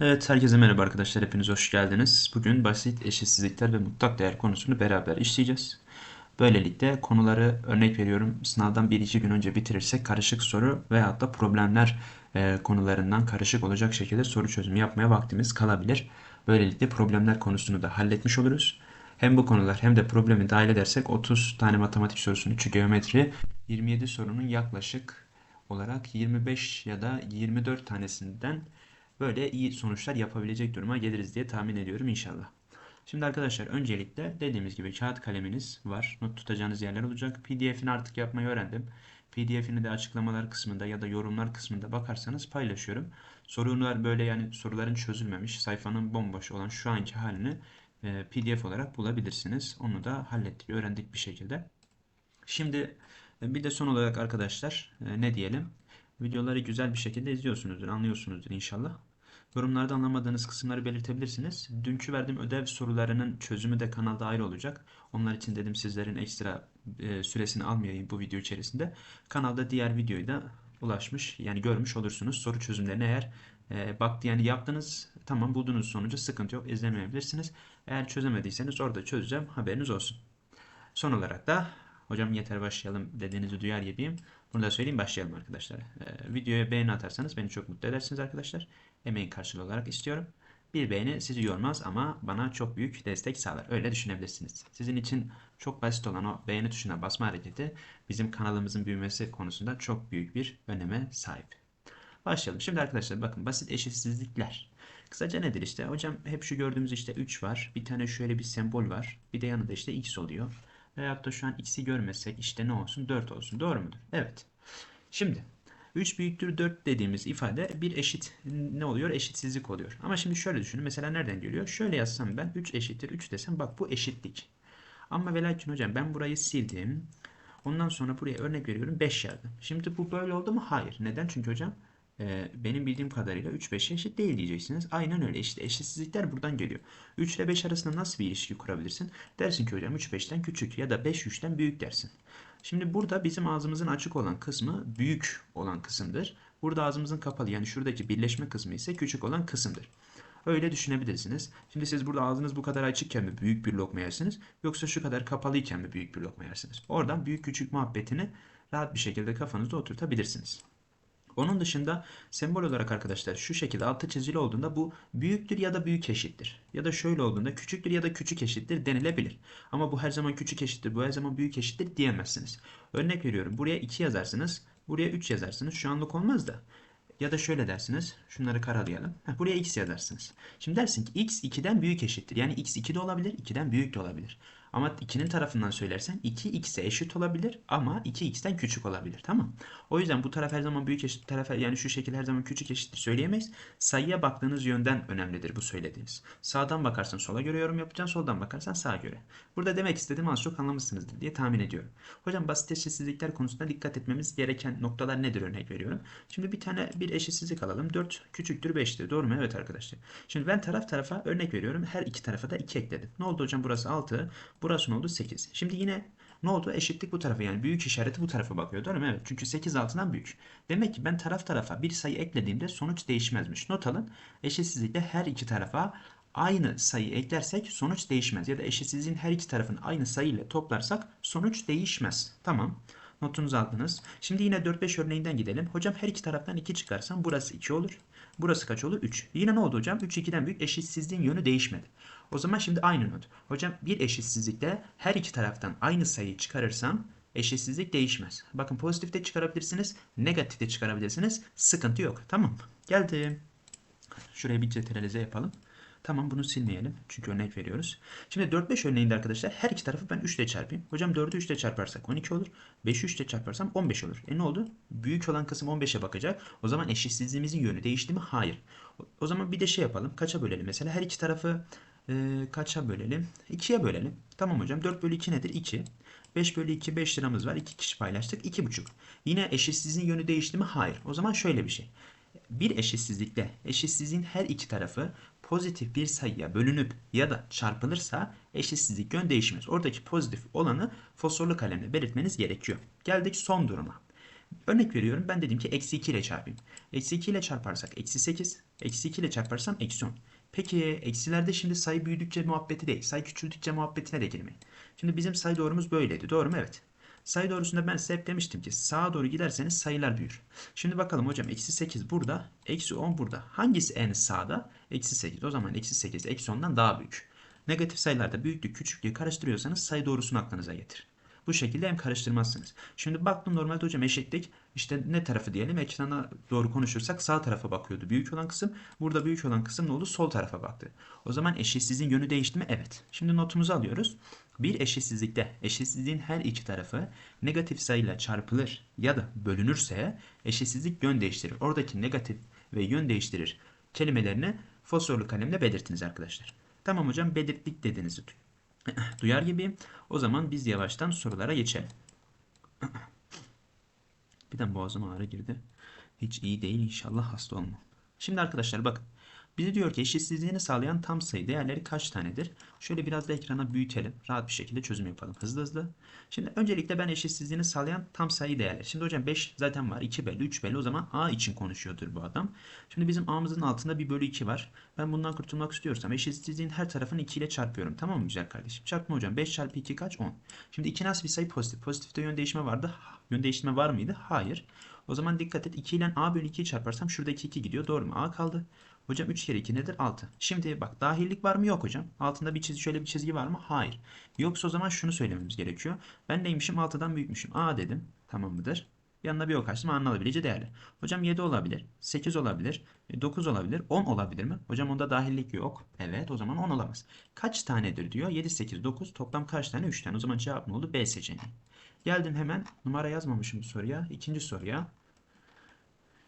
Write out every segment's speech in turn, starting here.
Evet, herkese merhaba arkadaşlar. Hepiniz hoş geldiniz. Bugün basit eşitsizlikler ve mutlak değer konusunu beraber işleyeceğiz. Böylelikle konuları örnek veriyorum sınavdan 1-2 gün önce bitirirsek karışık soru veyahut da problemler e, konularından karışık olacak şekilde soru çözümü yapmaya vaktimiz kalabilir. Böylelikle problemler konusunu da halletmiş oluruz. Hem bu konular hem de problemi dahil edersek 30 tane matematik sorusunu 3 geometri 27 sorunun yaklaşık olarak 25 ya da 24 tanesinden böyle iyi sonuçlar yapabilecek duruma geliriz diye tahmin ediyorum inşallah. Şimdi arkadaşlar öncelikle dediğimiz gibi kağıt kaleminiz var. Not tutacağınız yerler olacak. PDF'ini artık yapmayı öğrendim. PDF'ini de açıklamalar kısmında ya da yorumlar kısmında bakarsanız paylaşıyorum. Sorular böyle yani soruların çözülmemiş, sayfanın bomboş olan şu anki halini e, PDF olarak bulabilirsiniz. Onu da hallettik, öğrendik bir şekilde. Şimdi e, bir de son olarak arkadaşlar e, ne diyelim? Videoları güzel bir şekilde izliyorsunuzdur, anlıyorsunuzdur inşallah. Yorumlarda anlamadığınız kısımları belirtebilirsiniz. Dünkü verdiğim ödev sorularının çözümü de kanalda ayrı olacak. Onlar için dedim sizlerin ekstra e, süresini almayayım bu video içerisinde. Kanalda diğer videoyu da ulaşmış yani görmüş olursunuz. Soru çözümlerini eğer e, baktı yani yaptınız tamam buldunuz sonucu sıkıntı yok izlemeyebilirsiniz. Eğer çözemediyseniz orada çözeceğim haberiniz olsun. Son olarak da hocam yeter başlayalım dediğinizi duyar gibiyim. Bunu da söyleyeyim başlayalım arkadaşlar. Ee, videoya beğeni atarsanız beni çok mutlu edersiniz arkadaşlar. Emeğin karşılığı olarak istiyorum. Bir beğeni sizi yormaz ama bana çok büyük destek sağlar. Öyle düşünebilirsiniz. Sizin için çok basit olan o beğeni tuşuna basma hareketi bizim kanalımızın büyümesi konusunda çok büyük bir öneme sahip. Başlayalım. Şimdi arkadaşlar bakın basit eşitsizlikler. Kısaca nedir işte? Hocam hep şu gördüğümüz işte 3 var. Bir tane şöyle bir sembol var. Bir de yanında işte x oluyor. Veyahut da şu an x'i görmesek işte ne olsun? 4 olsun. Doğru mudur? Evet. Şimdi 3 büyüktür 4 dediğimiz ifade bir eşit ne oluyor? Eşitsizlik oluyor. Ama şimdi şöyle düşünün. Mesela nereden geliyor? Şöyle yazsam ben 3 eşittir 3 desem bak bu eşitlik. Ama ve lakin hocam ben burayı sildim. Ondan sonra buraya örnek veriyorum 5 yazdım. Şimdi bu böyle oldu mu? Hayır. Neden? Çünkü hocam e, benim bildiğim kadarıyla 3 5'e eşit değil diyeceksiniz. Aynen öyle. İşte eşitsizlikler buradan geliyor. 3 ile 5 arasında nasıl bir ilişki kurabilirsin? Dersin ki hocam 3 5'ten küçük ya da 5 3'ten büyük dersin. Şimdi burada bizim ağzımızın açık olan kısmı büyük olan kısımdır. Burada ağzımızın kapalı yani şuradaki birleşme kısmı ise küçük olan kısımdır. Öyle düşünebilirsiniz. Şimdi siz burada ağzınız bu kadar açıkken mi büyük bir lokma yersiniz yoksa şu kadar kapalıyken mi büyük bir lokma yersiniz? Oradan büyük küçük muhabbetini rahat bir şekilde kafanızda oturtabilirsiniz. Onun dışında sembol olarak arkadaşlar şu şekilde altı çizili olduğunda bu büyüktür ya da büyük eşittir. Ya da şöyle olduğunda küçüktür ya da küçük eşittir denilebilir. Ama bu her zaman küçük eşittir, bu her zaman büyük eşittir diyemezsiniz. Örnek veriyorum. Buraya 2 yazarsınız, buraya 3 yazarsınız. Şu anlık olmaz da. Ya da şöyle dersiniz. Şunları karalayalım. Heh, buraya x yazarsınız. Şimdi dersin ki x 2'den büyük eşittir. Yani x 2 de olabilir, 2'den büyük de olabilir. Ama 2'nin tarafından söylersen 2 x'e eşit olabilir ama 2 x'ten küçük olabilir. Tamam. O yüzden bu taraf her zaman büyük eşit taraf yani şu şekilde her zaman küçük eşittir söyleyemeyiz. Sayıya baktığınız yönden önemlidir bu söylediğiniz. Sağdan bakarsan sola göre yorum yapacaksın. Soldan bakarsan sağa göre. Burada demek istediğim az çok anlamışsınızdır diye tahmin ediyorum. Hocam basit eşitsizlikler konusunda dikkat etmemiz gereken noktalar nedir örnek veriyorum. Şimdi bir tane bir eşitsizlik alalım. 4 küçüktür 5'tir. Doğru mu? Evet arkadaşlar. Şimdi ben taraf tarafa örnek veriyorum. Her iki tarafa da 2 ekledim. Ne oldu hocam? Burası 6. Burası ne oldu? 8. Şimdi yine ne oldu? Eşitlik bu tarafa yani büyük işareti bu tarafa bakıyor. Doğru mu? Evet. Çünkü 8 altından büyük. Demek ki ben taraf tarafa bir sayı eklediğimde sonuç değişmezmiş. Not alın. Eşitsizlikte her iki tarafa aynı sayı eklersek sonuç değişmez. Ya da eşitsizliğin her iki tarafını aynı sayı ile toplarsak sonuç değişmez. Tamam. Notunuzu aldınız. Şimdi yine 4-5 örneğinden gidelim. Hocam her iki taraftan 2 çıkarsam burası 2 olur. Burası kaç olur? 3. Yine ne oldu hocam? 3 2'den büyük eşitsizliğin yönü değişmedi. O zaman şimdi aynı not. Hocam bir eşitsizlikte her iki taraftan aynı sayıyı çıkarırsam eşitsizlik değişmez. Bakın pozitif de çıkarabilirsiniz, negatif de çıkarabilirsiniz. Sıkıntı yok. Tamam mı? Geldim. Şuraya bir cetralize yapalım. Tamam bunu silmeyelim. Çünkü örnek veriyoruz. Şimdi 4-5 örneğinde arkadaşlar her iki tarafı ben 3 ile çarpayım. Hocam 4'ü 3 ile çarparsak 12 olur. 5'i 3 ile çarparsam 15 olur. E ne oldu? Büyük olan kısım 15'e bakacak. O zaman eşitsizliğimizin yönü değişti mi? Hayır. O zaman bir de şey yapalım. Kaça bölelim? Mesela her iki tarafı e, kaça bölelim? 2'ye bölelim. Tamam hocam 4 bölü 2 nedir? 2. 5 bölü 2 5 liramız var. 2 kişi paylaştık. 2,5. Yine eşitsizliğin yönü değişti mi? Hayır. O zaman şöyle bir şey. Bir eşitsizlikle eşitsizliğin her iki tarafı pozitif bir sayıya bölünüp ya da çarpılırsa eşitsizlik yön değişmez. Oradaki pozitif olanı fosforlu kalemle belirtmeniz gerekiyor. Geldik son duruma. Örnek veriyorum ben dedim ki eksi 2 ile çarpayım. Eksi 2 ile çarparsak eksi 8. Eksi 2 ile çarparsam eksi 10. Peki eksilerde şimdi sayı büyüdükçe muhabbeti değil. Sayı küçüldükçe muhabbetine de girmeyin. Şimdi bizim sayı doğrumuz böyleydi. Doğru mu? Evet. Sayı doğrusunda ben size hep demiştim ki sağa doğru giderseniz sayılar büyür. Şimdi bakalım hocam eksi 8 burada, eksi 10 burada. Hangisi en sağda? Eksi 8. O zaman eksi 8 eksi 10'dan daha büyük. Negatif sayılarda büyüklük küçüklüğü karıştırıyorsanız sayı doğrusunu aklınıza getirin. Bu şekilde hem karıştırmazsınız. Şimdi baktım normalde hocam eşitlik işte ne tarafı diyelim ekrana doğru konuşursak sağ tarafa bakıyordu. Büyük olan kısım burada büyük olan kısım ne oldu? Sol tarafa baktı. O zaman eşitsizliğin yönü değişti mi? Evet. Şimdi notumuzu alıyoruz. Bir eşitsizlikte eşitsizliğin her iki tarafı negatif sayıyla çarpılır ya da bölünürse eşitsizlik yön değiştirir. Oradaki negatif ve yön değiştirir kelimelerini fosforlu kalemle belirtiniz arkadaşlar. Tamam hocam belirttik dediğinizi duyar gibiyim. O zaman biz yavaştan sorulara geçelim. Birden boğazıma ağrı girdi. Hiç iyi değil inşallah hasta olmam. Şimdi arkadaşlar bakın. Bize diyor ki eşitsizliğini sağlayan tam sayı değerleri kaç tanedir? Şöyle biraz da ekrana büyütelim. Rahat bir şekilde çözüm yapalım hızlı hızlı. Şimdi öncelikle ben eşitsizliğini sağlayan tam sayı değerleri. Şimdi hocam 5 zaten var. 2 belli 3 belli. O zaman A için konuşuyordur bu adam. Şimdi bizim A'mızın altında 1 bölü 2 var. Ben bundan kurtulmak istiyorsam eşitsizliğin her tarafını 2 ile çarpıyorum. Tamam mı güzel kardeşim? Çarpma hocam. 5 çarpı 2 kaç? 10. Şimdi 2 nasıl bir sayı pozitif? Pozitifte yön değişme vardı. Yön değiştirme var mıydı? Hayır. O zaman dikkat et 2 ile A bölü 2'yi çarparsam şuradaki 2 gidiyor. Doğru mu? A kaldı. Hocam 3 kere 2 nedir? 6. Şimdi bak dahillik var mı? Yok hocam. Altında bir çizgi şöyle bir çizgi var mı? Hayır. Yoksa o zaman şunu söylememiz gerekiyor. Ben neymişim? 6'dan büyükmüşüm. A dedim. Tamam mıdır? Yanına bir ok açtım. A'nın değerli. Hocam 7 olabilir. 8 olabilir. 9 olabilir. 10 olabilir mi? Hocam onda dahillik yok. Evet o zaman 10 olamaz. Kaç tanedir diyor. 7, 8, 9. Toplam kaç tane? 3 tane. O zaman cevap ne oldu? B seçeneği. Geldim hemen. Numara yazmamışım soruya. İkinci soruya.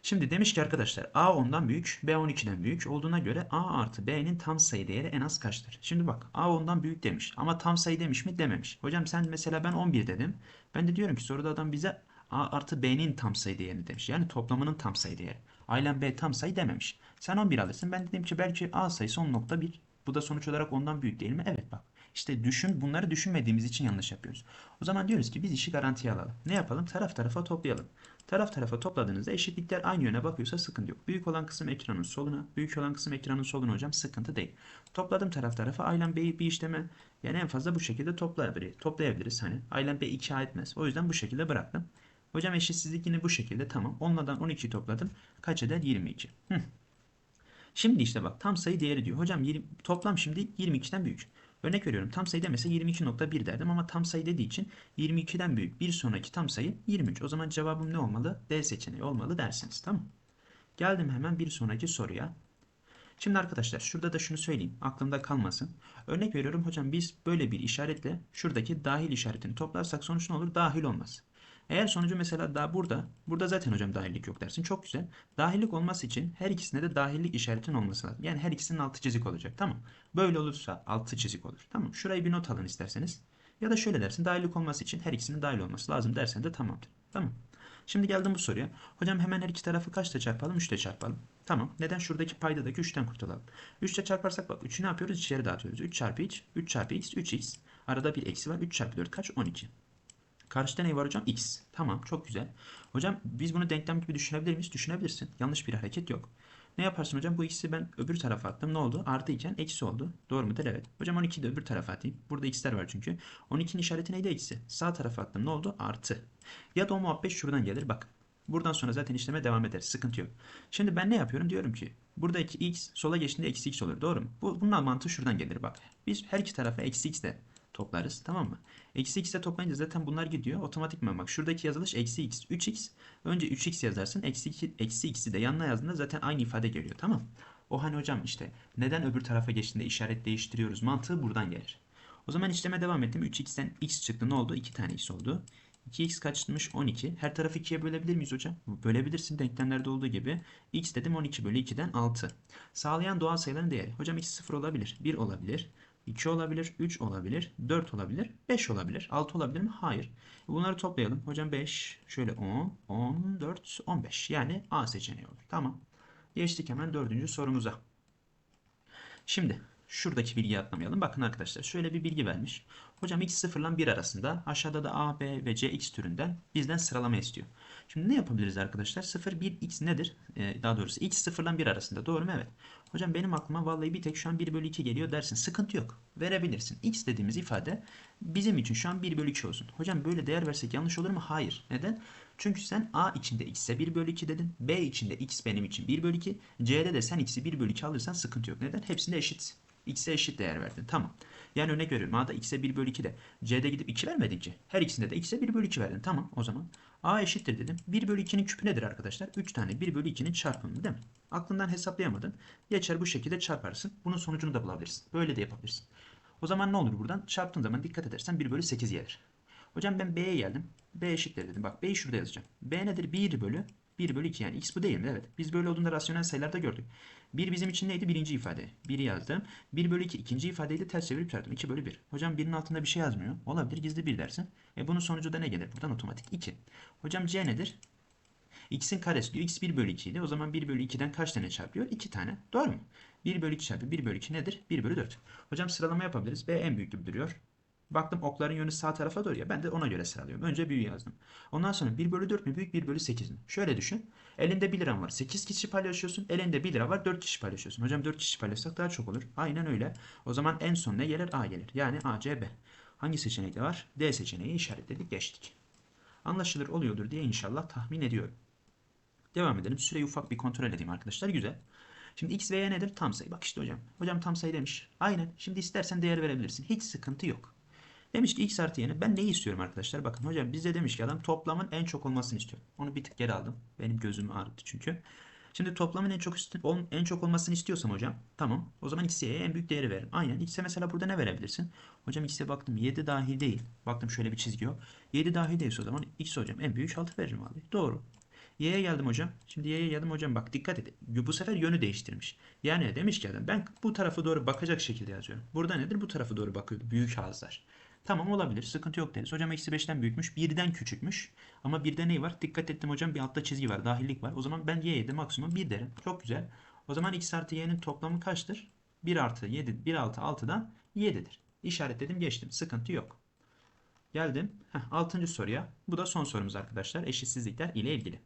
Şimdi demiş ki arkadaşlar A 10'dan büyük, B 12'den büyük olduğuna göre A artı B'nin tam sayı değeri en az kaçtır? Şimdi bak A 10'dan büyük demiş ama tam sayı demiş mi dememiş. Hocam sen mesela ben 11 dedim. Ben de diyorum ki soruda adam bize A artı B'nin tam sayı değerini demiş. Yani toplamının tam sayı değeri. A ile B tam sayı dememiş. Sen 11 alırsın. Ben dedim ki belki A sayısı 10.1. Bu da sonuç olarak ondan büyük değil mi? Evet bak. İşte düşün, bunları düşünmediğimiz için yanlış yapıyoruz. O zaman diyoruz ki biz işi garantiye alalım. Ne yapalım? Taraf tarafa toplayalım. Taraf tarafa topladığınızda eşitlikler aynı yöne bakıyorsa sıkıntı yok. Büyük olan kısım ekranın soluna, büyük olan kısım ekranın soluna hocam sıkıntı değil. Topladım taraf tarafa Aylan B'yi bir işleme yani en fazla bu şekilde toplayabiliriz. Toplayabiliriz hani. Aylan B 2 etmez. O yüzden bu şekilde bıraktım. Hocam eşitsizlik yine bu şekilde tamam. Onlardan 12 topladım. Kaç eder? 22. Hı. Şimdi işte bak tam sayı değeri diyor. Hocam 20, toplam şimdi 22'den büyük. Örnek veriyorum tam sayı demese 22.1 derdim ama tam sayı dediği için 22'den büyük bir sonraki tam sayı 23. O zaman cevabım ne olmalı? D seçeneği olmalı dersiniz. Tamam. Geldim hemen bir sonraki soruya. Şimdi arkadaşlar şurada da şunu söyleyeyim. Aklımda kalmasın. Örnek veriyorum hocam biz böyle bir işaretle şuradaki dahil işaretini toplarsak sonuç ne olur? Dahil olmaz. Eğer sonucu mesela daha burada, burada zaten hocam dahillik yok dersin. Çok güzel. Dahillik olması için her ikisinde de dahillik işaretin olması lazım. Yani her ikisinin altı çizik olacak. Tamam. Böyle olursa altı çizik olur. Tamam. Şurayı bir not alın isterseniz. Ya da şöyle dersin. Dahillik olması için her ikisinin dahil olması lazım dersen de tamamdır. Tamam. Şimdi geldim bu soruya. Hocam hemen her iki tarafı kaçta çarpalım? 3'te çarpalım. Tamam. Neden? Şuradaki paydadaki 3'ten kurtulalım. 3'te çarparsak bak 3'ü ne yapıyoruz? İçeri dağıtıyoruz. 3 çarpı x, 3 çarpı x, 3x. Arada bir eksi var. 3 çarpı 4 kaç? 12. Karşıda ne var hocam? X. Tamam çok güzel. Hocam biz bunu denklem gibi düşünebilir miyiz? Düşünebilirsin. Yanlış bir hareket yok. Ne yaparsın hocam? Bu x'i ben öbür tarafa attım. Ne oldu? Artı iken eksi oldu. Doğru mudur? Evet. Hocam 12'yi de öbür tarafa atayım. Burada x'ler var çünkü. 12'nin işareti neydi? Eksi. Sağ tarafa attım. Ne oldu? Artı. Ya da o muhabbet şuradan gelir. Bak. Buradan sonra zaten işleme devam eder. Sıkıntı yok. Şimdi ben ne yapıyorum? Diyorum ki buradaki x sola geçtiğinde eksi x olur. Doğru mu? Bu, bunun mantığı şuradan gelir. Bak. Biz her iki tarafa eksi x de toplarız. Tamam mı? Eksi x'e toplayınca zaten bunlar gidiyor. Otomatikman bak şuradaki yazılış eksi x 3x. Önce 3x yazarsın. Eksi, 2, eksi x'i de yanına yazdığında zaten aynı ifade geliyor. Tamam O hani hocam işte neden öbür tarafa geçtiğinde işaret değiştiriyoruz mantığı buradan gelir. O zaman işleme devam ettim. 3x'ten x çıktı. Ne oldu? 2 tane x oldu. 2x kaçmış? 12. Her tarafı 2'ye bölebilir miyiz hocam? Bölebilirsin denklemlerde olduğu gibi. x dedim 12 bölü 2'den 6. Sağlayan doğal sayıların değeri. Hocam x 0 olabilir. 1 olabilir. 2 olabilir, 3 olabilir, 4 olabilir, 5 olabilir, 6 olabilir mi? Hayır. Bunları toplayalım. Hocam 5, şöyle 10, 14, 15. Yani A seçeneği olur. Tamam. Geçtik hemen dördüncü sorumuza. Şimdi şuradaki bilgiyi atlamayalım. Bakın arkadaşlar şöyle bir bilgi vermiş. Hocam x 0 ile 1 arasında aşağıda da a, b ve c x türünden bizden sıralama istiyor. Şimdi ne yapabiliriz arkadaşlar? 0, 1, x nedir? Ee, daha doğrusu x 0 ile 1 arasında. Doğru mu? Evet. Hocam benim aklıma vallahi bir tek şu an 1 bölü 2 geliyor dersin. Sıkıntı yok. Verebilirsin. x dediğimiz ifade bizim için şu an 1 bölü 2 olsun. Hocam böyle değer versek yanlış olur mu? Hayır. Neden? Çünkü sen a içinde x'e 1 bölü 2 dedin. b içinde x benim için 1 bölü 2. c'de de sen x'i 1 bölü 2 alırsan sıkıntı yok. Neden? Hepsinde eşit. X'e eşit değer verdin. Tamam. Yani örnek veriyorum. A'da x'e 1 bölü 2 de c'de gidip 2 vermedin ki. Her ikisinde de x'e 1 bölü 2 verdin. Tamam o zaman. A eşittir dedim. 1 bölü 2'nin küpü nedir arkadaşlar? 3 tane 1 bölü 2'nin çarpımı değil mi? Aklından hesaplayamadın. Geçer bu şekilde çarparsın. Bunun sonucunu da bulabilirsin. Böyle de yapabilirsin. O zaman ne olur buradan? Çarptığın zaman dikkat edersen 1 bölü 8 gelir. Hocam ben B'ye geldim. B eşittir dedim. Bak B'yi şurada yazacağım. B nedir? 1 bölü 1 bölü 2 yani x bu değil mi? Evet. Biz böyle olduğunda rasyonel sayılarda gördük. 1 bizim için neydi? Birinci ifade. 1'i yazdım. 1 bölü 2 ikinci ifadeyi de ters çevirip çarptım. 2 bölü 1. Hocam 1'in altında bir şey yazmıyor. Olabilir gizli 1 dersin. E bunun sonucu da ne gelir? Buradan otomatik 2. Hocam c nedir? x'in karesi diyor. x 1 bölü 2 idi. O zaman 1 bölü 2'den kaç tane çarpıyor? 2 tane. Doğru mu? 1 bölü 2 çarpı 1 bölü 2 nedir? 1 bölü 4. Hocam sıralama yapabiliriz. B en büyük gibi duruyor. Baktım okların yönü sağ tarafa doğru ya. Ben de ona göre sıralıyorum. Önce büyüğü yazdım. Ondan sonra 1 bölü 4 mü büyük 1 bölü 8 mi? Şöyle düşün. Elinde 1 liran var. 8 kişi paylaşıyorsun. Elinde 1 lira var. 4 kişi paylaşıyorsun. Hocam 4 kişi paylaşsak daha çok olur. Aynen öyle. O zaman en son ne gelir? A gelir. Yani A, C, B. Hangi seçenekte var? D seçeneği işaretledik geçtik. Anlaşılır oluyordur diye inşallah tahmin ediyorum. Devam edelim. Süreyi ufak bir kontrol edeyim arkadaşlar. Güzel. Şimdi x ve y nedir? Tam sayı. Bak işte hocam. Hocam tam sayı demiş. Aynen. Şimdi istersen değer verebilirsin. Hiç sıkıntı yok. Demiş ki x artı y'nin ben neyi istiyorum arkadaşlar? Bakın hocam bize demiş ki adam toplamın en çok olmasını istiyor. Onu bir tık geri aldım. Benim gözümü ağrıttı çünkü. Şimdi toplamın en çok en çok olmasını istiyorsam hocam tamam. O zaman x'e en büyük değeri veririm. Aynen x'e mesela burada ne verebilirsin? Hocam x'e baktım 7 dahil değil. Baktım şöyle bir çizgi yok. 7 dahil değilse o zaman x hocam en büyük 6 veririm abi. Doğru. Y'ye geldim hocam. Şimdi Y'ye geldim hocam bak dikkat et. Bu sefer yönü değiştirmiş. Yani demiş ki adam ben bu tarafa doğru bakacak şekilde yazıyorum. Burada nedir? Bu tarafa doğru bakıyordu. Büyük ağızlar. Tamam olabilir. Sıkıntı yok deriz. Hocam eksi 5'ten büyükmüş. 1'den küçükmüş. Ama 1'de ne var? Dikkat ettim hocam bir altta çizgi var. Dahillik var. O zaman ben y'ye de maksimum 1 derim. Çok güzel. O zaman x artı y'nin toplamı kaçtır? 1 artı 7. 1 artı 6'dan 7'dir. İşaretledim geçtim. Sıkıntı yok. Geldim. Heh, 6. soruya. Bu da son sorumuz arkadaşlar. Eşitsizlikler ile ilgili.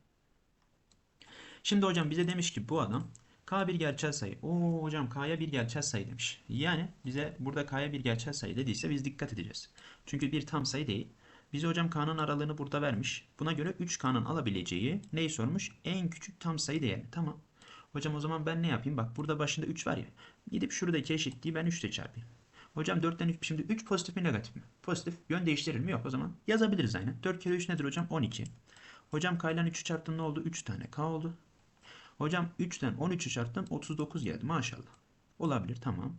Şimdi hocam bize demiş ki bu adam K bir gerçel sayı. Oo hocam K'ya bir gerçel sayı demiş. Yani bize burada K'ya bir gerçel sayı dediyse biz dikkat edeceğiz. Çünkü bir tam sayı değil. Bize hocam K'nın aralığını burada vermiş. Buna göre 3K'nın alabileceği neyi sormuş? En küçük tam sayı değeri. Tamam. Hocam o zaman ben ne yapayım? Bak burada başında 3 var ya. Gidip şuradaki eşitliği ben 3 ile çarpayım. Hocam 4'ten 3 şimdi 3 pozitif mi negatif mi? Pozitif. Yön değiştirir mi? Yok o zaman. Yazabiliriz aynı. 4 kere 3 nedir hocam? 12. Hocam K ile 3'ü çarptım ne oldu? 3 tane K oldu. Hocam 3'ten 13'ü çarptım 39 geldi maşallah. Olabilir tamam.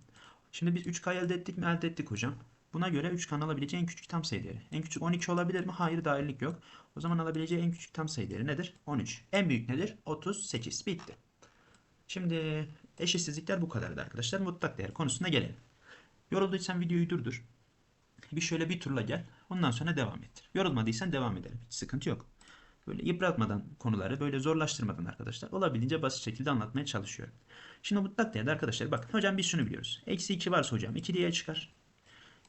Şimdi biz 3K elde ettik mi? Elde ettik hocam. Buna göre 3K'nın alabileceği en küçük tam sayı değeri. En küçük 12 olabilir mi? Hayır dahillik yok. O zaman alabileceği en küçük tam sayı değeri nedir? 13. En büyük nedir? 38. Bitti. Şimdi eşitsizlikler bu kadardı arkadaşlar. Mutlak değer konusuna gelelim. Yorulduysan videoyu durdur. Bir şöyle bir turla gel. Ondan sonra devam ettir. Yorulmadıysan devam edelim. Hiç sıkıntı yok. Böyle yıpratmadan konuları, böyle zorlaştırmadan arkadaşlar olabildiğince basit şekilde anlatmaya çalışıyorum. Şimdi mutlak değerde arkadaşlar bakın hocam biz şunu biliyoruz. Eksi 2 varsa hocam 2 diye çıkar.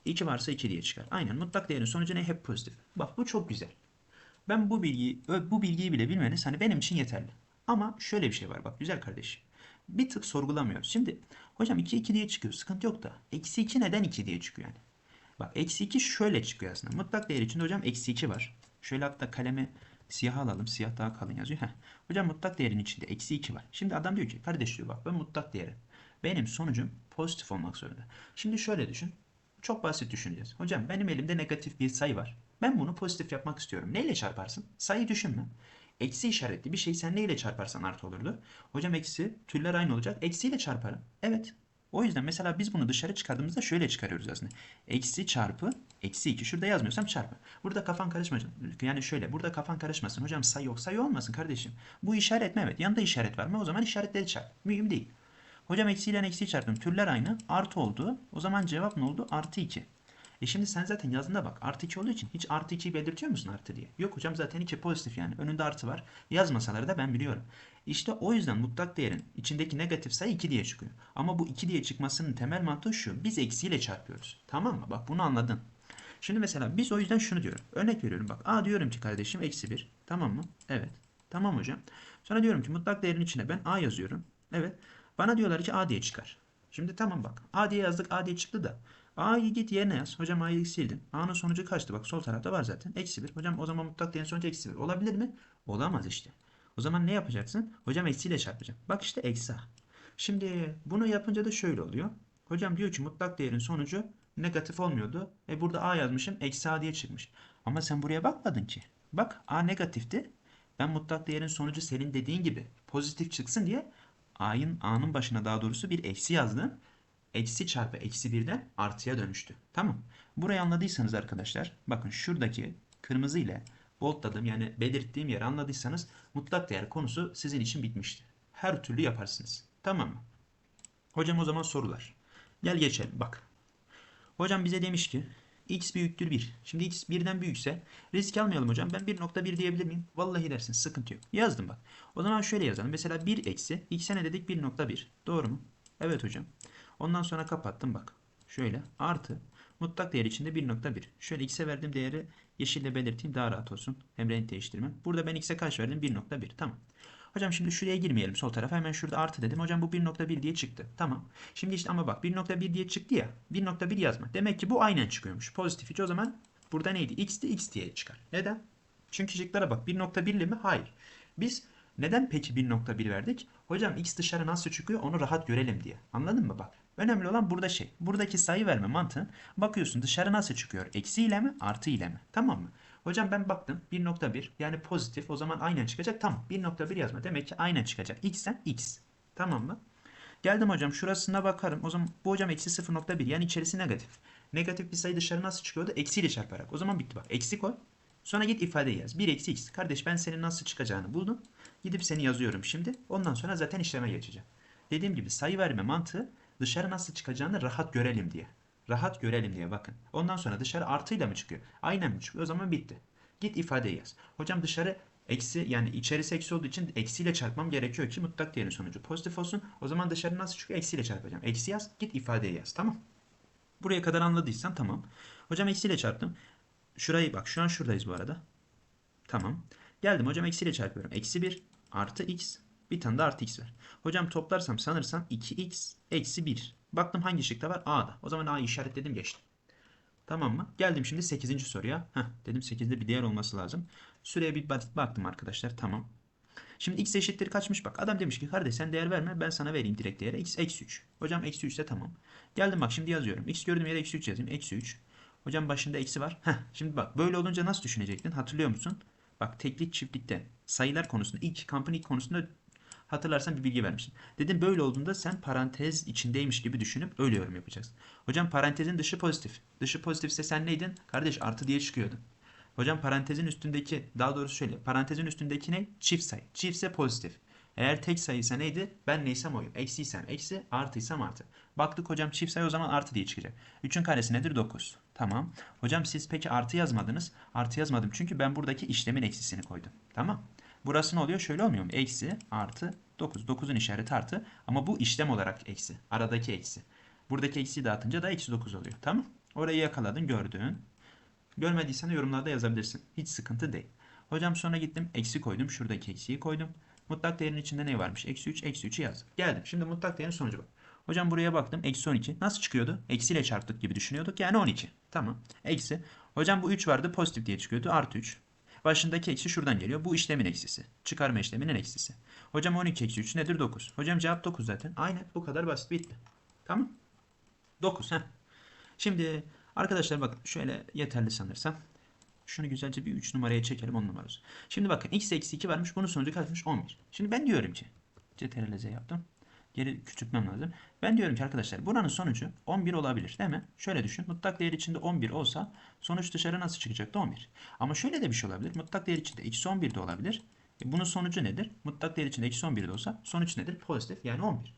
2 varsa 2 diye çıkar. Aynen mutlak değerin sonucu ne? Hep pozitif. Bak bu çok güzel. Ben bu bilgiyi, bu bilgiyi bile bilmeniz hani benim için yeterli. Ama şöyle bir şey var bak güzel kardeşim. Bir tık sorgulamıyoruz. Şimdi hocam 2 2 diye çıkıyor. Sıkıntı yok da. Eksi 2 neden 2 diye çıkıyor yani? Bak eksi 2 şöyle çıkıyor aslında. Mutlak değer içinde hocam eksi 2 var. Şöyle hatta kalemi Siyah alalım. Siyah daha kalın yazıyor. Heh. Hocam mutlak değerin içinde eksi 2 var. Şimdi adam diyor ki kardeş diyor bak ben mutlak değerim. Benim sonucum pozitif olmak zorunda. Şimdi şöyle düşün. Çok basit düşüneceğiz. Hocam benim elimde negatif bir sayı var. Ben bunu pozitif yapmak istiyorum. Neyle çarparsın? Sayı düşünme. Eksi işaretli bir şey sen neyle çarparsan artı olurdu. Hocam eksi türler aynı olacak. Eksiyle çarparım. Evet o yüzden mesela biz bunu dışarı çıkardığımızda şöyle çıkarıyoruz aslında. Eksi çarpı eksi 2. Şurada yazmıyorsam çarpı. Burada kafan karışmasın. Yani şöyle burada kafan karışmasın. Hocam sayı yok sayı olmasın kardeşim. Bu işaret mi? Evet. Yanında işaret var mı? O zaman işaretleri çarp. Mühim değil. Hocam eksiyle eksiyi çarptım. Türler aynı. Artı oldu. O zaman cevap ne oldu? Artı 2. E şimdi sen zaten yazında bak artı 2 olduğu için hiç artı 2'yi belirtiyor musun artı diye? Yok hocam zaten 2 pozitif yani. Önünde artı var. Yazmasaları da ben biliyorum. İşte o yüzden mutlak değerin içindeki negatif sayı 2 diye çıkıyor. Ama bu 2 diye çıkmasının temel mantığı şu. Biz eksiyle çarpıyoruz. Tamam mı? Bak bunu anladın. Şimdi mesela biz o yüzden şunu diyorum. Örnek veriyorum bak. A diyorum ki kardeşim eksi 1. Tamam mı? Evet. Tamam hocam. Sonra diyorum ki mutlak değerin içine ben A yazıyorum. Evet. Bana diyorlar ki A diye çıkar. Şimdi tamam bak. A diye yazdık A diye çıktı da. A'yı git yerine yaz. Hocam A'yı sildim. A'nın sonucu kaçtı? Bak sol tarafta var zaten. Eksi 1. Hocam o zaman mutlak değerin sonucu eksi 1. Olabilir mi? Olamaz işte. O zaman ne yapacaksın? Hocam eksiyle çarpacağım. Bak işte eksi A. Şimdi bunu yapınca da şöyle oluyor. Hocam diyor ki mutlak değerin sonucu negatif olmuyordu. E burada A yazmışım. Eksi A diye çıkmış. Ama sen buraya bakmadın ki. Bak A negatifti. Ben mutlak değerin sonucu senin dediğin gibi pozitif çıksın diye A'nın A'nın başına daha doğrusu bir eksi yazdım. Eksi çarpı eksi birden artıya dönüştü. Tamam. Burayı anladıysanız arkadaşlar bakın şuradaki kırmızı ile boltladım yani belirttiğim yeri anladıysanız mutlak değer konusu sizin için bitmişti. Her türlü yaparsınız. Tamam mı? Hocam o zaman sorular. Gel geçelim bak. Hocam bize demiş ki x büyüktür 1. Şimdi x 1'den büyükse risk almayalım hocam. Ben 1.1 diyebilir miyim? Vallahi dersin sıkıntı yok. Yazdım bak. O zaman şöyle yazalım. Mesela 1 eksi x'e ne dedik? 1.1. Doğru mu? Evet hocam. Ondan sonra kapattım bak. Şöyle artı mutlak değer içinde 1.1. Şöyle x'e verdiğim değeri yeşille belirteyim daha rahat olsun. Hem renk değiştirmem. Burada ben x'e kaç verdim? 1.1. Tamam. Hocam şimdi şuraya girmeyelim sol tarafa. Hemen şurada artı dedim. Hocam bu 1.1 diye çıktı. Tamam. Şimdi işte ama bak 1.1 diye çıktı ya. 1.1 yazma. Demek ki bu aynen çıkıyormuş. Pozitif hiç o zaman burada neydi? X'ti X diye çıkar. Neden? Çünkü şıklara bak. 1.1 ile mi? Hayır. Biz neden peki 1.1 verdik? Hocam X dışarı nasıl çıkıyor onu rahat görelim diye. Anladın mı bak? Önemli olan burada şey. Buradaki sayı verme mantığı. Bakıyorsun dışarı nasıl çıkıyor? Eksi ile mi? Artı ile mi? Tamam mı? Hocam ben baktım 1.1 yani pozitif o zaman aynen çıkacak. Tamam 1.1 yazma. Demek ki aynen çıkacak. X'ten X. Tamam mı? Geldim hocam şurasına bakarım. O zaman bu hocam eksi 0.1 yani içerisi negatif. Negatif bir sayı dışarı nasıl çıkıyordu? Eksiyle çarparak. O zaman bitti bak. Eksi koy. Sonra git ifadeyi yaz. 1 eksi x. Kardeş ben senin nasıl çıkacağını buldum. Gidip seni yazıyorum şimdi. Ondan sonra zaten işleme geçeceğim. Dediğim gibi sayı verme mantığı dışarı nasıl çıkacağını rahat görelim diye. Rahat görelim diye bakın. Ondan sonra dışarı artıyla mı çıkıyor? Aynen mi çıkıyor? O zaman bitti. Git ifadeyi yaz. Hocam dışarı eksi yani içerisi eksi olduğu için eksiyle çarpmam gerekiyor ki mutlak değerin sonucu pozitif olsun. O zaman dışarı nasıl çıkıyor? Eksiyle çarpacağım. Eksi yaz. Git ifadeyi yaz. Tamam. Buraya kadar anladıysan tamam. Hocam eksiyle çarptım. Şurayı bak şu an şuradayız bu arada. Tamam. Geldim hocam eksiyle çarpıyorum. Eksi 1 artı x. Bir tane de artı x var. Hocam toplarsam sanırsam 2x eksi 1. Baktım hangi şıkta var? A'da. O zaman A'yı işaretledim geçtim. Tamam mı? Geldim şimdi 8. soruya. Heh, dedim 8'de bir değer olması lazım. Süreye bir baktım arkadaşlar. Tamam. Şimdi x eşittir kaçmış bak. Adam demiş ki kardeş sen değer verme ben sana vereyim direkt değeri. x eksi 3. Hocam eksi 3 ise tamam. Geldim bak şimdi yazıyorum. x gördüğüm yere eksi 3 yazayım. Eksi 3. Hocam başında eksi var. Heh, şimdi bak böyle olunca nasıl düşünecektin? Hatırlıyor musun? Bak teklik çiftlikte sayılar konusunda ilk kampın ilk konusunda hatırlarsan bir bilgi vermiştim. Dedim böyle olduğunda sen parantez içindeymiş gibi düşünüp öyle yorum yapacaksın. Hocam parantezin dışı pozitif. Dışı pozitifse sen neydin? Kardeş artı diye çıkıyordun. Hocam parantezin üstündeki daha doğrusu şöyle parantezin üstündeki ne? Çift sayı. Çiftse pozitif. Eğer tek sayıysa neydi? Ben neysem oyum. Eksiysem eksi, artıysam artı. Baktık hocam çift sayı o zaman artı diye çıkacak. 3'ün karesi nedir? 9. Tamam. Hocam siz peki artı yazmadınız. Artı yazmadım çünkü ben buradaki işlemin eksisini koydum. Tamam. Burası ne oluyor? Şöyle olmuyor mu? Eksi, artı, 9. 9'un işareti artı. Ama bu işlem olarak eksi. Aradaki eksi. Buradaki eksiyi dağıtınca da eksi 9 oluyor. Tamam. Orayı yakaladın, gördün. Görmediysen yorumlarda yazabilirsin. Hiç sıkıntı değil. Hocam sonra gittim eksi koydum. Şuradaki eksiyi koydum. Mutlak değerin içinde ne varmış? Eksi 3, eksi 3'ü yazdım. Geldim. Şimdi mutlak değerin sonucu bak. Hocam buraya baktım. Eksi 12. Nasıl çıkıyordu? Eksiyle çarptık gibi düşünüyorduk. Yani 12. Tamam. Eksi. Hocam bu 3 vardı. Pozitif diye çıkıyordu. Artı 3. Başındaki eksi şuradan geliyor. Bu işlemin eksisi. Çıkarma işleminin eksisi. Hocam 12 eksi 3 nedir? 9. Hocam cevap 9 zaten. Aynen. Bu kadar basit. Bitti. Tamam. 9. Heh. Şimdi arkadaşlar bakın şöyle yeterli sanırsam. Şunu güzelce bir 3 numaraya çekelim 10 numarası. Şimdi bakın x eksi 2 varmış. Bunun sonucu kaçmış? 11. Şimdi ben diyorum ki CTRL Z yaptım. Geri küçültmem lazım. Ben diyorum ki arkadaşlar buranın sonucu 11 olabilir değil mi? Şöyle düşün. Mutlak değer içinde 11 olsa sonuç dışarı nasıl çıkacaktı? 11. Ama şöyle de bir şey olabilir. Mutlak değer içinde eksi 11 de olabilir. E bunun sonucu nedir? Mutlak değer içinde eksi 11 de olsa sonuç nedir? Pozitif yani 11.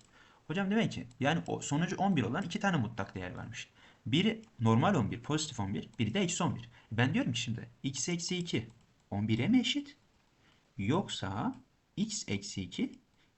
Hocam demek ki yani o sonucu 11 olan iki tane mutlak değer varmış. Biri normal 11, pozitif 11, biri de eksi 11. Ben diyorum ki şimdi x eksi 2 11'e mi eşit? Yoksa x eksi 2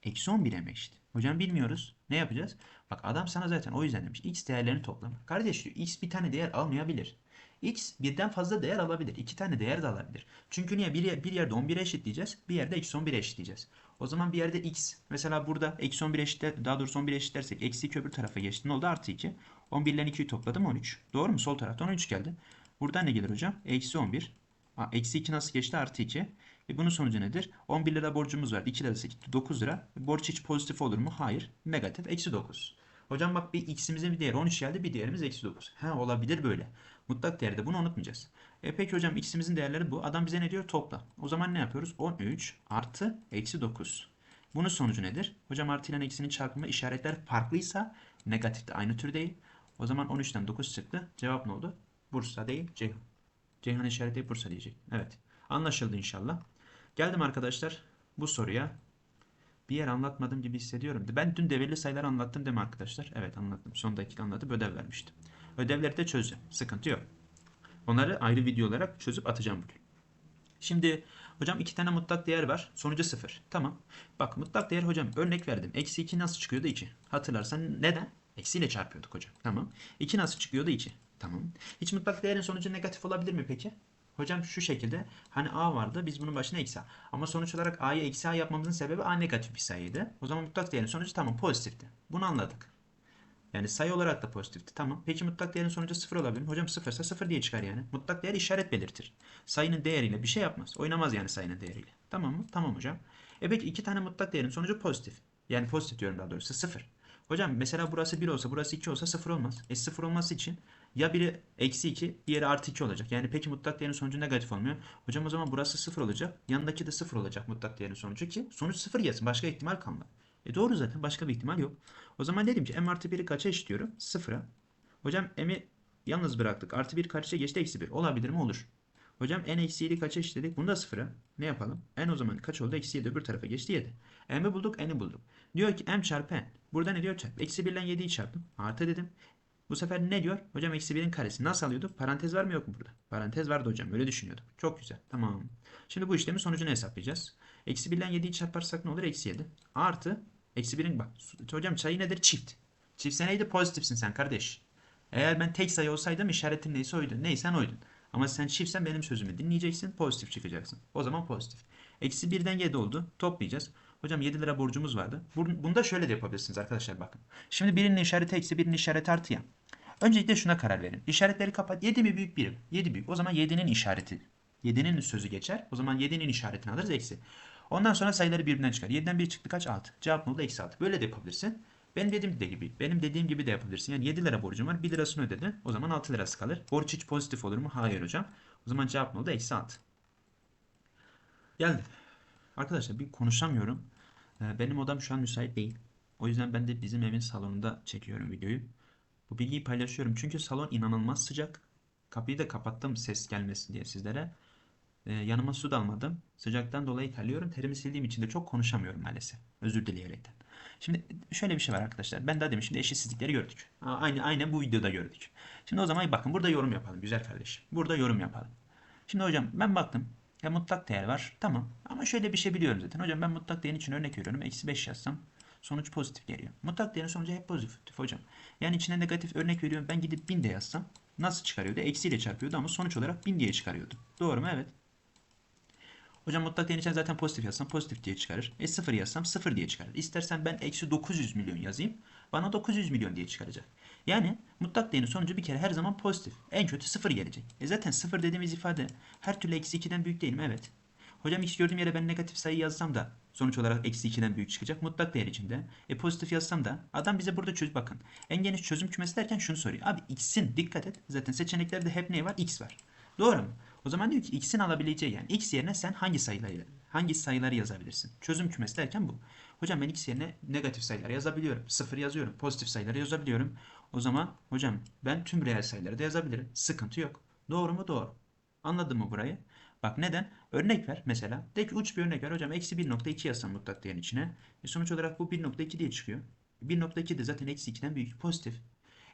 eksi 11'e mi eşit? Hocam bilmiyoruz. Ne yapacağız? Bak adam sana zaten o yüzden demiş. X değerlerini toplama. Kardeş diyor X bir tane değer almayabilir. X birden fazla değer alabilir. iki tane değer de alabilir. Çünkü niye? Bir, bir yerde 11'e eşitleyeceğiz. Bir yerde eksi 11'e eşitleyeceğiz. O zaman bir yerde x. Mesela burada eksi 11 eşitler, daha doğrusu 11 eşitlersek eksi 2 öbür tarafa geçti. Ne oldu? Artı 2. 11 ile 2'yi topladım 13. Doğru mu? Sol taraftan 13 geldi. Buradan ne gelir hocam? Eksi 11. Aa, eksi 2 nasıl geçti? Artı 2. E bunun sonucu nedir? 11 lira borcumuz var. 2 lirası gitti. 9 lira. Borç hiç pozitif olur mu? Hayır. Negatif. Eksi 9. Hocam bak bir x'imizin bir değeri 13 geldi. Bir değerimiz eksi 9. Ha olabilir böyle. Mutlak değerde bunu unutmayacağız. E peki hocam x'imizin değerleri bu. Adam bize ne diyor? Topla. O zaman ne yapıyoruz? 13 artı eksi 9. Bunun sonucu nedir? Hocam artı ile eksinin çarpımı işaretler farklıysa negatif de aynı tür değil. O zaman 13'ten 9 çıktı. Cevap ne oldu? Bursa değil Ceyhan. Ceyhan işareti Bursa diyecek. Evet. Anlaşıldı inşallah. Geldim arkadaşlar bu soruya. Bir yer anlatmadım gibi hissediyorum. Ben dün devirli sayılar anlattım değil mi arkadaşlar? Evet anlattım. Son dakika anlatıp ödev vermiştim. Ödevleri de çözeceğim. Sıkıntı yok. Onları ayrı video olarak çözüp atacağım bugün. Şimdi hocam iki tane mutlak değer var. Sonucu sıfır. Tamam. Bak mutlak değer hocam örnek verdim. Eksi 2 nasıl çıkıyordu 2? Hatırlarsan neden? Eksiyle çarpıyorduk hocam. Tamam. 2 nasıl çıkıyordu 2? Tamam. Hiç mutlak değerin sonucu negatif olabilir mi peki? Hocam şu şekilde hani a vardı biz bunun başına eksi a. Ama sonuç olarak a'yı eksi a yapmamızın sebebi a negatif bir sayıydı. O zaman mutlak değerin sonucu tamam pozitifti. Bunu anladık. Yani sayı olarak da pozitifti. Tamam. Peki mutlak değerin sonucu sıfır olabilir mi? Hocam sıfırsa sıfır diye çıkar yani. Mutlak değer işaret belirtir. Sayının değeriyle bir şey yapmaz. Oynamaz yani sayının değeriyle. Tamam mı? Tamam hocam. E peki iki tane mutlak değerin sonucu pozitif. Yani pozitif diyorum daha doğrusu sıfır. Hocam mesela burası 1 olsa burası 2 olsa sıfır olmaz. E sıfır olması için ya biri eksi 2 diğeri artı 2 olacak. Yani peki mutlak değerin sonucu negatif olmuyor. Hocam o zaman burası sıfır olacak. Yanındaki de sıfır olacak mutlak değerin sonucu ki sonuç sıfır gelsin. Başka ihtimal kalmadı. E doğru zaten başka bir ihtimal yok. O zaman dedim ki m artı 1'i kaça eşitliyorum? Sıfıra. Hocam m'i yalnız bıraktık. Artı 1 kaça geçti? Eksi 1. Olabilir mi? Olur. Hocam n eksi 7 kaça eşitledik? Bunu da sıfıra. Ne yapalım? n o zaman kaç oldu? Eksi 7 öbür tarafa geçti 7. m'i bulduk n'i bulduk. Diyor ki m çarpı n. Burada ne diyor? Çarp. Eksi 1 ile 7'yi çarptım. Artı dedim. Bu sefer ne diyor? Hocam eksi 1'in karesi. Nasıl alıyorduk? Parantez var mı yok mu burada? Parantez vardı hocam. Öyle düşünüyordum. Çok güzel. Tamam. Şimdi bu işlemin sonucunu hesaplayacağız. Eksi 1 ile 7'yi çarparsak ne olur? Eksi 7. Artı. Eksi 1'in bak. Hocam sayı nedir? Çift. Çiftse neydi? Pozitifsin sen kardeş. Eğer ben tek sayı olsaydım işaretin neyse oydu. Neysen oydun. Ama sen çiftsen benim sözümü dinleyeceksin. Pozitif çıkacaksın. O zaman pozitif. Eksi 1'den 7 oldu. Toplayacağız. Hocam 7 lira borcumuz vardı. Bun- Bunu şöyle de yapabilirsiniz arkadaşlar bakın. Şimdi birinin işareti eksi birinin işareti artı ya. Öncelikle şuna karar verin. İşaretleri kapat. 7 mi büyük 1 mi? 7 büyük. O zaman 7'nin işareti. 7'nin sözü geçer. O zaman 7'nin işaretini alırız eksi. Ondan sonra sayıları birbirinden çıkar. 7'den 1 çıktı kaç? 6. Cevap ne oldu? Eksi 6. Böyle de yapabilirsin. Benim dediğim de gibi. Benim dediğim gibi de yapabilirsin. Yani 7 lira borcum var. 1 lirasını ödedi. O zaman 6 lirası kalır. Borç hiç pozitif olur mu? Hayır hocam. O zaman cevap ne oldu? Eksi 6. Geldi. Arkadaşlar bir konuşamıyorum. Ee, Benim odam şu an müsait değil. O yüzden ben de bizim evin salonunda çekiyorum videoyu. Bu bilgiyi paylaşıyorum çünkü salon inanılmaz sıcak. Kapıyı da kapattım ses gelmesin diye sizlere. Ee, yanıma su da almadım. Sıcaktan dolayı terliyorum. Terimi sildiğim için de çok konuşamıyorum maalesef. Özür dileyerekten. Şimdi şöyle bir şey var arkadaşlar. Ben daha demin şimdi eşitsizlikleri gördük. Aynı aynen bu videoda gördük. Şimdi o zaman bakın burada yorum yapalım güzel kardeşim. Burada yorum yapalım. Şimdi hocam ben baktım. Ya mutlak değer var. Tamam. Ama şöyle bir şey biliyorum zaten. Hocam ben mutlak değerin için örnek veriyorum. Eksi 5 yazsam sonuç pozitif geliyor. Mutlak değerin sonucu hep pozitif hocam. Yani içine negatif örnek veriyorum. Ben gidip 1000 de yazsam nasıl çıkarıyordu? Eksiyle çarpıyordu ama sonuç olarak 1000 diye çıkarıyordu. Doğru mu? Evet. Hocam mutlak değerin içine zaten pozitif yazsam pozitif diye çıkarır. E 0 yazsam 0 diye çıkarır. İstersen ben eksi 900 milyon yazayım. Bana 900 milyon diye çıkaracak. Yani mutlak değerin sonucu bir kere her zaman pozitif. En kötü 0 gelecek. E zaten 0 dediğimiz ifade her türlü eksi 2'den büyük değil mi? Evet. Hocam x gördüğüm yere ben negatif sayı yazsam da sonuç olarak eksi 2'den büyük çıkacak. Mutlak değer içinde. E pozitif yazsam da adam bize burada çöz bakın. En geniş çözüm kümesi derken şunu soruyor. Abi x'in dikkat et. Zaten seçeneklerde hep ne var? x var. Doğru mu? O zaman diyor ki x'in alabileceği yani x yerine sen hangi sayıları hangi sayıları yazabilirsin? Çözüm kümesi derken bu. Hocam ben x yerine negatif sayıları yazabiliyorum. Sıfır yazıyorum. Pozitif sayıları yazabiliyorum. O zaman hocam ben tüm reel sayıları da yazabilirim. Sıkıntı yok. Doğru mu? Doğru. Anladın mı burayı? Bak neden? Örnek ver mesela. De ki uç bir örnek ver. Hocam eksi 1.2 yazsam mutlak değerin içine. E sonuç olarak bu 1.2 diye çıkıyor. 1.2 de zaten eksi 2'den büyük. Pozitif.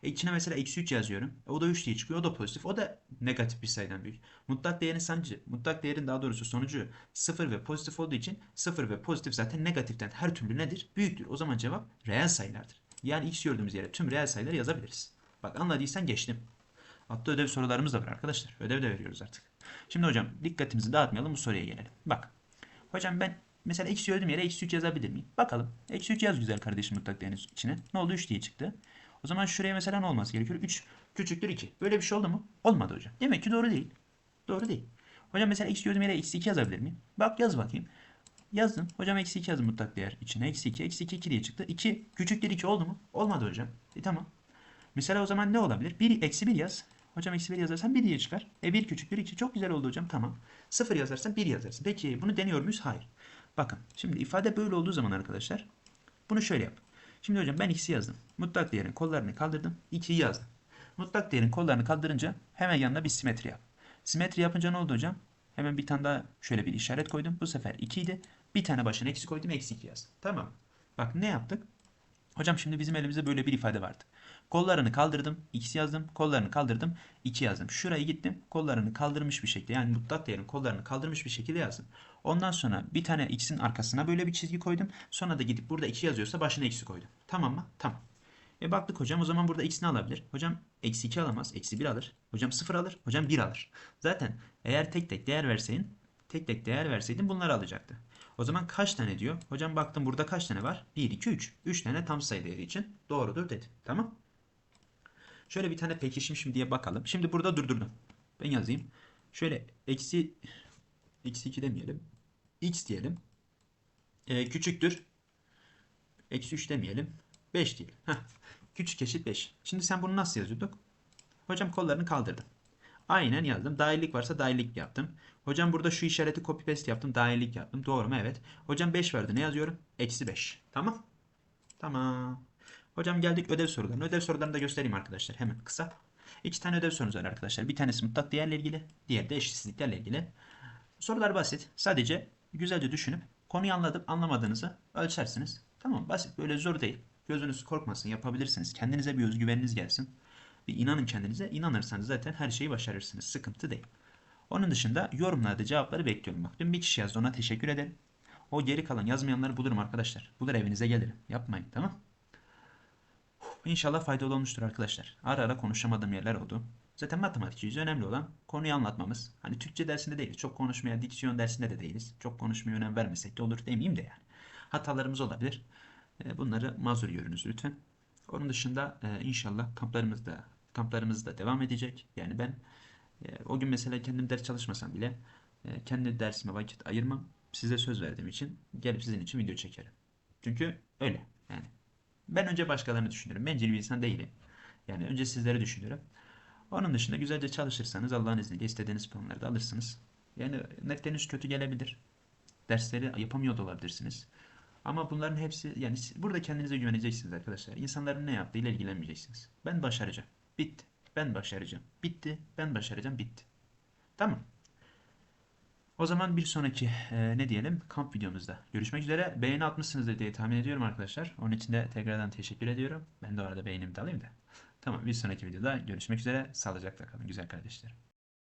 E içine mesela eksi 3 yazıyorum. E o da 3 diye çıkıyor. O da pozitif. O da negatif bir sayıdan büyük. Mutlak değerin sancı, mutlak değerin daha doğrusu sonucu 0 ve pozitif olduğu için 0 ve pozitif zaten negatiften her türlü nedir? Büyüktür. O zaman cevap reel sayılardır. Yani x gördüğümüz yere tüm reel sayıları yazabiliriz. Bak anladıysan geçtim. Hatta ödev sorularımız da var arkadaşlar. Ödev de veriyoruz artık. Şimdi hocam dikkatimizi dağıtmayalım bu soruya gelelim. Bak. Hocam ben mesela x gördüğüm yere eksi 3 yazabilir miyim? Bakalım. Eksi 3 yaz güzel kardeşim mutlak değerin içine. Ne oldu? 3 diye çıktı. O zaman şuraya mesela ne olması gerekiyor? 3 küçüktür 2. Böyle bir şey oldu mu? Olmadı hocam. Demek ki doğru değil. Doğru değil. Hocam mesela x gördüğüm yere eksi 2 yazabilir miyim? Bak yaz bakayım. Yazdım. Hocam eksi 2 yazdım mutlak değer içine. Eksi 2. Eksi 2 2 diye çıktı. 2 küçüktür 2 oldu mu? Olmadı hocam. E tamam. Mesela o zaman ne olabilir? 1 eksi 1 yaz. Hocam eksi 1 yazarsan 1 diye çıkar. E 1 küçüktür 2. Çok güzel oldu hocam. Tamam. 0 yazarsan 1 yazarsın. Peki bunu deniyor muyuz? Hayır. Bakın. Şimdi ifade böyle olduğu zaman arkadaşlar bunu şöyle yap. Şimdi hocam ben x'i yazdım. Mutlak değerin kollarını kaldırdım. 2'yi yazdım. Mutlak değerin kollarını kaldırınca hemen yanına bir simetri yap. Simetri yapınca ne oldu hocam? Hemen bir tane daha şöyle bir işaret koydum. Bu sefer 2 idi. Bir tane başına eksi koydum. Eksi 2 yazdım. Tamam. Bak ne yaptık? Hocam şimdi bizim elimizde böyle bir ifade vardı. Kollarını kaldırdım. X yazdım. Kollarını kaldırdım. 2 yazdım. Şuraya gittim. Kollarını kaldırmış bir şekilde yani mutlak değerin kollarını kaldırmış bir şekilde yazdım. Ondan sonra bir tane x'in arkasına böyle bir çizgi koydum. Sonra da gidip burada 2 yazıyorsa başına eksi koydum. Tamam mı? Tamam. E baktık hocam o zaman burada x ne alabilir? Hocam eksi 2 alamaz. Eksi 1 alır. Hocam 0 alır. Hocam 1 alır. Zaten eğer tek tek değer verseydin tek tek değer verseydin bunları alacaktı. O zaman kaç tane diyor? Hocam baktım burada kaç tane var? 1, 2, 3. 3 tane tam sayı değeri için doğrudur dedi. Tamam. Şöyle bir tane pekişmişim diye bakalım. Şimdi burada durdurdum. Ben yazayım. Şöyle eksi eksi 2 demeyelim. x diyelim. Ee, küçüktür. Eksi 3 demeyelim. 5 diyelim. Heh. Küçük eşit 5. Şimdi sen bunu nasıl yazıyorduk? Hocam kollarını kaldırdım. Aynen yazdım. Dahillik varsa dahillik yaptım. Hocam burada şu işareti copy paste yaptım. Dahillik yaptım. Doğru mu? Evet. Hocam 5 verdi. Ne yazıyorum? Eksi 5. Tamam. Tamam. Hocam geldik ödev sorularına. Ödev sorularını da göstereyim arkadaşlar. Hemen kısa. İki tane ödev sorumuz var arkadaşlar. Bir tanesi mutlak değerle ilgili. Diğeri de eşitsizliklerle ilgili. Sorular basit. Sadece güzelce düşünüp konuyu anladıp anlamadığınızı ölçersiniz. Tamam basit. Böyle zor değil. Gözünüz korkmasın. Yapabilirsiniz. Kendinize bir özgüveniniz gelsin. Bir inanın kendinize. İnanırsanız zaten her şeyi başarırsınız. Sıkıntı değil. Onun dışında yorumlarda cevapları bekliyorum. Bak dün bir kişi yazdı ona teşekkür ederim. O geri kalan yazmayanları bulurum arkadaşlar. Bulur evinize gelirim. Yapmayın tamam İnşallah faydalı olmuştur arkadaşlar. Ara ara konuşamadığım yerler oldu. Zaten matematik yüzü önemli olan konuyu anlatmamız. Hani Türkçe dersinde değiliz. Çok konuşmaya, diksiyon dersinde de değiliz. Çok konuşmaya önem vermesek de olur demeyeyim de yani. Hatalarımız olabilir. E, bunları mazur görünüz lütfen. Onun dışında e, inşallah kamplarımız da kamplarımız da devam edecek. Yani ben e, o gün mesela kendim ders çalışmasam bile kendi dersime vakit ayırmam. Size söz verdiğim için gelip sizin için video çekerim. Çünkü öyle yani. Ben önce başkalarını düşünürüm. Bencil bir insan değilim. Yani önce sizleri düşünürüm. Onun dışında güzelce çalışırsanız Allah'ın izniyle istediğiniz puanları da alırsınız. Yani netleriniz kötü gelebilir. Dersleri yapamıyor da olabilirsiniz. Ama bunların hepsi yani burada kendinize güveneceksiniz arkadaşlar. İnsanların ne yaptığıyla ilgilenmeyeceksiniz. Ben başaracağım. Bitti. Ben başaracağım. Bitti. Ben başaracağım. Bitti. Tamam. O zaman bir sonraki e, ne diyelim kamp videomuzda görüşmek üzere. Beğeni atmışsınızdır diye tahmin ediyorum arkadaşlar. Onun için de tekrardan teşekkür ediyorum. Ben de orada beğenimi de alayım da. Tamam bir sonraki videoda görüşmek üzere. Sağlıcakla kalın güzel kardeşlerim.